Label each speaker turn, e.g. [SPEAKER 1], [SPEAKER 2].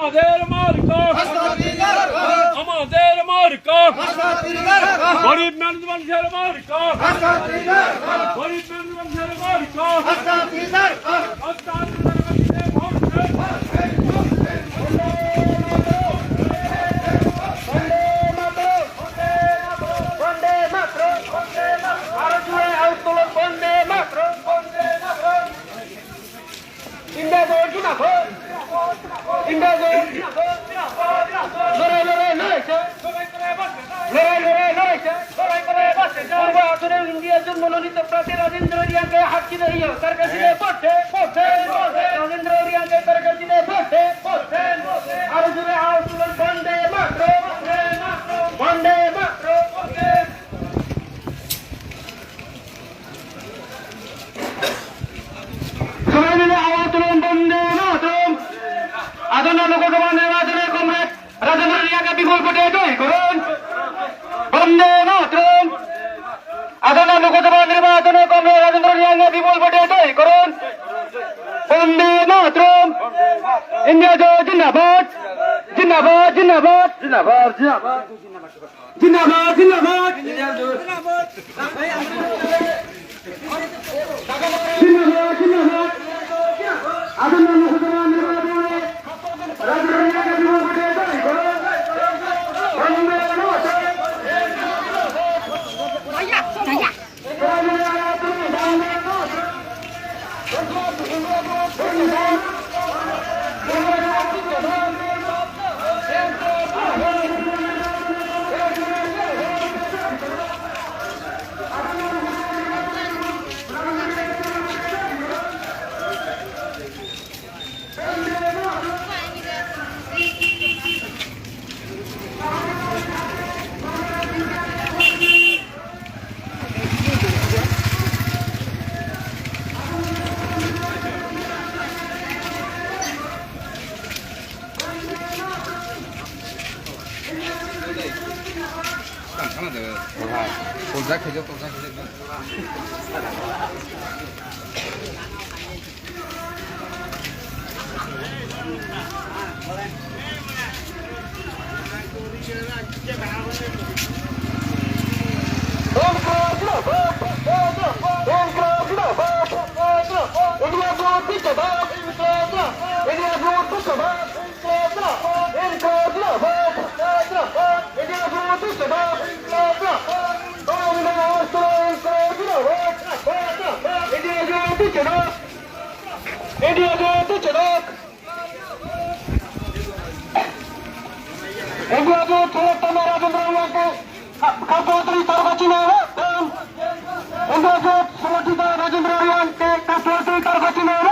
[SPEAKER 1] আমাদের মার্কা। আমাদের মার্কা। গরিব মানুষ মানুষের মার্কা। গরিব মানুষ মানুষের মার্কা।
[SPEAKER 2] ইন্ডিয়ার মনোনীত প্রার্থী রাজেন্দ্র রিয়াকে হাতছি রহিও তার কাছে রাজেন্দ্র রিয়াকে তার কাছে আসন্ন লোকসভা নির্বাচনে কমরেড রাজেন্দ্র রিয়াকে বিপুল ভোটে জয় করুন। বন্দে মাতরম। আসন্ন লোকসভা নির্বাচনে কমরেড রাজেন্দ্র রিয়াকে বিপুল ভোটে জয় করুন। বন্দে মাতরম। ইন্ডিয়া জয় জিন্দাবাদ। জিন্দাবাদ জিন্দাবাদ। জিন্দাবাদ জিন্দাবাদ। জিন্দাবাদ জিন্দাবাদ। জিন্দাবাদ 干成呢这个，我看，动车开
[SPEAKER 3] 就动车开
[SPEAKER 2] 就动。好嘞。好嘞。Oh, my God. এগিয়ে যেতে চলক এগিয়ে যেতে চলক তোমার রাজেন্দ্রবাবুকে কাপড়ি তরকাচি না এগিয়ে যেতে সমর্থিত রাজেন্দ্রবাবুকে কাপড়ি তরকাচি না